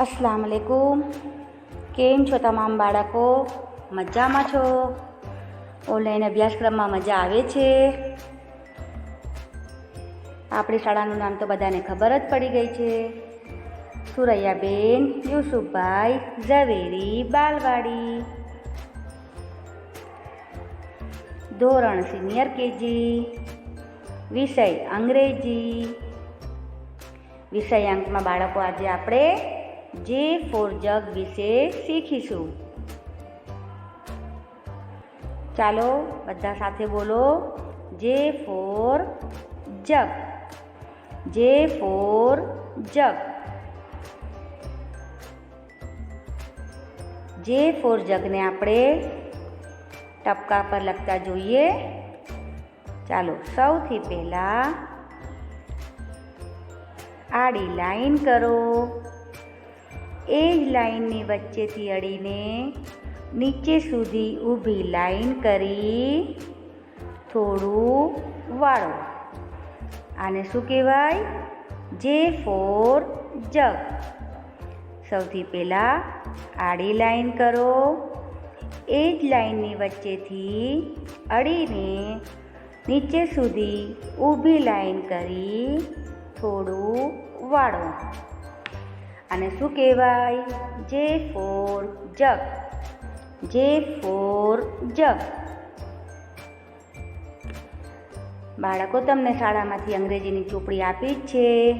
અસલામ વાલેકુમ કેમ છો તમામ બાળકો? મજામાં છો? ઓનલાઈન અભ્યાસક્રમમાં મજા આવે છે? આપણી શાળાનું નામ તો બધાને ખબર જ પડી ગઈ છે. સુરૈયાબેન, યુસુફભાઈ, ઝવેરી, બાલવાડી. ધોરણ સિનિયર કેજી. વિષય અંગ્રેજી. વિષય અંકમાં બાળકો આજે આપણે જે ફોર જગ વિશે શીખીશું ચાલો બધા સાથે બોલો જે ફોર જગ જે ફોર જગ જે ફોર જગને આપણે ટપકા પર લખતા જોઈએ ચાલો સૌથી પહેલાં આડી લાઈન કરો એ જ લાઈનની વચ્ચેથી અડીને નીચે સુધી ઊભી લાઈન કરી થોડું વાળો. આને શું કહેવાય? જે ફોર જગ. સૌથી પહેલાં આડી લાઈન કરો. એ જ લાઈનની વચ્ચેથી અડીને નીચે સુધી ઊભી લાઈન કરી થોડું વાળો. અને શું કહેવાય? જે ફોર જગ. જે ફોર જગ. બાળકો, તમને શાળામાંથી અંગ્રેજીની ચોપડી આપી જ છે.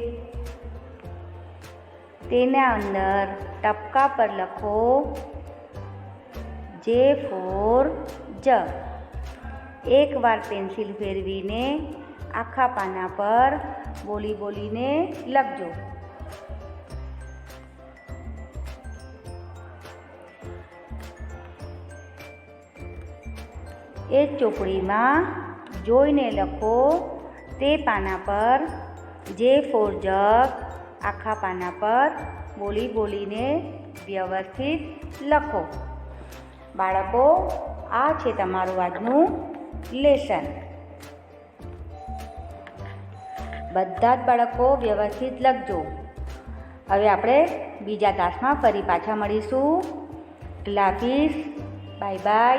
તેના અંદર ટપકા પર લખો, જે ફોર જગ. એકવાર પેન્સિલ ફેરવીને આખા પાના પર બોલી બોલીને લખજો. એ ચોપડીમાં જોઈને લખો, તે પાના પર જે ફોર જગ આખા પાના પર બોલી બોલીને વ્યવસ્થિત લખો. બાળકો, આ છે તમારું આજનું લેસન. બધા જ બાળકો વ્યવસ્થિત લખજો. હવે આપણે બીજા તાસમાં ફરી પાછા મળીશું. લાફીસ બાય બાય